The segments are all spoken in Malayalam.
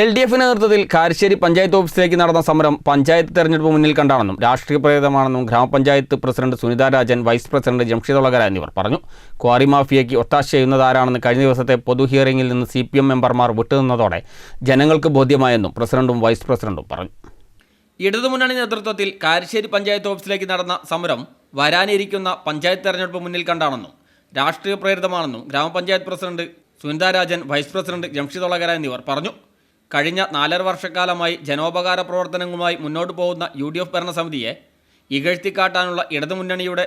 എൽ ഡി എഫ് നേതൃത്വത്തിൽ കാരശ്ശേരി പഞ്ചായത്ത് ഓഫീസിലേക്ക് നടന്ന സമരം പഞ്ചായത്ത് തെരഞ്ഞെടുപ്പ് മുന്നിൽ കണ്ടാണെന്നും രാഷ്ട്രീയ പ്രേരിതമാണെന്നും ഗ്രാമപഞ്ചായത്ത് president Sunitha Rajan vice president Jamshid Olakara എന്നിവർ പറഞ്ഞു. ക്വാറി മാഫിയയ്ക്ക് ഒത്താശ ചെയ്യുന്നതാരാണെന്ന് കഴിഞ്ഞ ദിവസത്തെ പൊതു ഹിയറിംഗിൽ നിന്ന് സി പി എം മെമ്പർമാർ വിട്ടുനിന്നതോടെ ജനങ്ങൾക്ക് ബോധ്യമായെന്നും പ്രസിഡന്റും വൈസ് പ്രസിഡന്റും പറഞ്ഞു. ഇടതുമുന്നണി നേതൃത്വത്തിൽ കാരശ്ശേരി പഞ്ചായത്ത് ഓഫീസിലേക്ക് നടന്ന സമരം വരാനിരിക്കുന്ന പഞ്ചായത്ത് തെരഞ്ഞെടുപ്പ് മുന്നിൽ കണ്ടാണെന്നും രാഷ്ട്രീയ പ്രേരിതമാണെന്നും ഗ്രാമപഞ്ചായത്ത് president Sunitha Rajan vice president Jamshid Olakara എന്നിവർ പറഞ്ഞു. കഴിഞ്ഞ നാലര വർഷക്കാലമായി ജനോപകാര പ്രവർത്തനങ്ങളുമായി മുന്നോട്ട് പോകുന്ന യു ഡി എഫ് ഭരണസമിതിയെ ഇകഴ്ത്തിക്കാട്ടാനുള്ള ഇടതുമുന്നണിയുടെ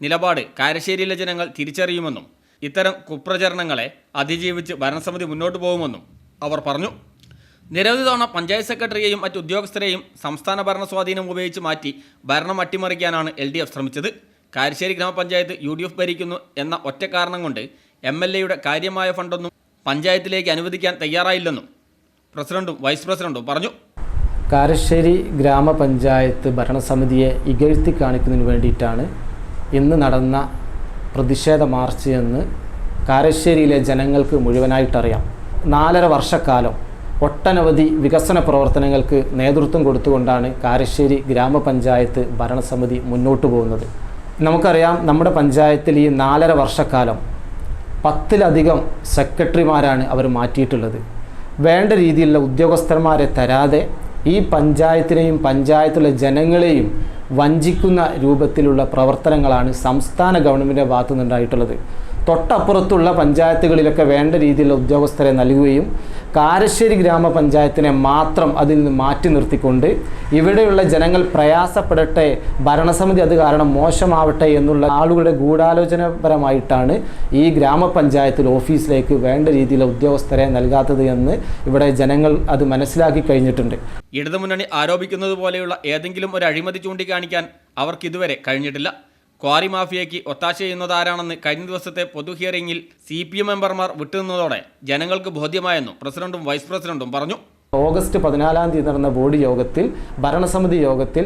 നിലപാട് കാരശ്ശേരിയിലെ ജനങ്ങൾ തിരിച്ചറിയുമെന്നും ഇത്തരം കുപ്രചരണങ്ങളെ അതിജീവിച്ച് ഭരണസമിതി മുന്നോട്ട് പോകുമെന്നും അവർ പറഞ്ഞു. നിരവധി തവണ പഞ്ചായത്ത് സെക്രട്ടറിയെയും മറ്റ് ഉദ്യോഗസ്ഥരെയും സംസ്ഥാന ഭരണ സ്വാധീനം ഉപയോഗിച്ച് മാറ്റി ഭരണം അട്ടിമറിക്കാനാണ് എൽ ഡി എഫ് ശ്രമിച്ചത്. കാരശ്ശേരി ഗ്രാമപഞ്ചായത്ത് യു ഡി എഫ് ഭരിക്കുന്നു എന്ന ഒറ്റ കാരണം കൊണ്ട് എം എൽ എയുടെ കാര്യമായ ഫണ്ടൊന്നും പഞ്ചായത്തിലേക്ക് അനുവദിക്കാൻ തയ്യാറായില്ലെന്നും പ്രസിഡന്റും വൈസ് പ്രസിഡന്റും പറഞ്ഞു. കാരശ്ശേരി ഗ്രാമപഞ്ചായത്ത് ഭരണസമിതിയെ ഇകഴ്ത്തി കാണിക്കുന്നതിന് വേണ്ടിയിട്ടാണ് ഇന്ന് നടന്ന പ്രതിഷേധ മാർച്ച് എന്ന് കാരശ്ശേരിയിലെ ജനങ്ങൾക്ക് മുഴുവനായിട്ടറിയാം. നാലര വർഷക്കാലം ഒട്ടനവധി വികസന പ്രവർത്തനങ്ങൾക്ക് നേതൃത്വം കൊടുത്തുകൊണ്ടാണ് കാരശ്ശേരി ഗ്രാമപഞ്ചായത്ത് ഭരണസമിതി മുന്നോട്ട് പോകുന്നത്. നമുക്കറിയാം നമ്മുടെ പഞ്ചായത്തിൽ ഈ നാലര വർഷക്കാലം പത്തിലധികം സെക്രട്ടറിമാരാണ് അവർ മാറ്റിയിട്ടുള്ളത്. വേണ്ട രീതിയിലുള്ള ഉദ്യോഗസ്ഥന്മാരെ തരാതെ ഈ പഞ്ചായത്തിനെയും പഞ്ചായത്തിലെ ജനങ്ങളെയും വഞ്ചിക്കുന്ന രൂപത്തിലുള്ള പ്രവർത്തനങ്ങളാണ് സംസ്ഥാന ഗവൺമെന്റിന്റെ ഭാഗത്തു നിന്നുണ്ടായിട്ടുള്ളത് തൊട്ടപ്പുറത്തുള്ള പഞ്ചായത്തുകളിലൊക്കെ വേണ്ട രീതിയിലുള്ള ഉദ്യോഗസ്ഥരെ നൽകുകയും കാരശ്ശേരി ഗ്രാമപഞ്ചായത്തിനെ മാത്രം അതിൽ നിന്ന് മാറ്റി നിർത്തിക്കൊണ്ട് ഇവിടെയുള്ള ജനങ്ങൾ പ്രയാസപ്പെടട്ടെ ഭരണസമിതി അത് കാരണം മോശമാവട്ടെ എന്നുള്ള ആളുകളുടെ ഗൂഢാലോചനപരമായിട്ടാണ് ഈ ഗ്രാമപഞ്ചായത്തിൽ ഓഫീസിലേക്ക് വേണ്ട രീതിയിലുള്ള ഉദ്യോഗസ്ഥരെ നൽകാത്തത് എന്ന് ഇവിടെ ജനങ്ങൾ അത് മനസ്സിലാക്കി കഴിഞ്ഞിട്ടുണ്ട്. ഇടതുമുന്നണി ആരോപിക്കുന്നത് പോലെയുള്ള ഏതെങ്കിലും ഒരു അഴിമതി ചൂണ്ടിക്കാണിക്കാൻ അവർക്കിതുവരെ കഴിഞ്ഞിട്ടില്ല. ക്വാറി മാഫിയയ്ക്ക് ഒത്താശ ചെയ്യുന്നതാരാണെന്ന് കഴിഞ്ഞ ദിവസത്തെ പൊതു ഹിയറിംഗിൽ സി പി എം മെമ്പർമാർ വിട്ടുനിന്നതോടെ ജനങ്ങൾക്ക് ബോധ്യമായെന്നും പ്രസിഡന്റും വൈസ് പ്രസിഡന്റും പറഞ്ഞു. ഓഗസ്റ്റ് പതിനാലാം തീയതി നടന്ന ബോർഡ് യോഗത്തിൽ ഭരണസമിതി യോഗത്തിൽ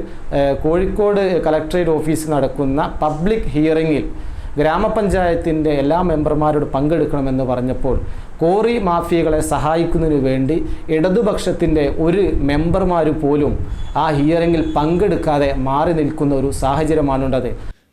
കോഴിക്കോട് കളക്ടറേറ്റ് ഓഫീസിൽ നടക്കുന്ന പബ്ലിക് ഹിയറിംഗിൽ ഗ്രാമപഞ്ചായത്തിന്റെ എല്ലാ മെമ്പർമാരോട് പങ്കെടുക്കണമെന്ന് പറഞ്ഞപ്പോൾ കോറി മാഫിയകളെ സഹായിക്കുന്നതിന് വേണ്ടി ഇടതുപക്ഷത്തിന്റെ ഒരു മെമ്പർമാർ പോലും ആ ഹിയറിംഗിൽ പങ്കെടുക്കാതെ മാറി നിൽക്കുന്ന ഒരു സാഹചര്യമാണുണ്ടത്.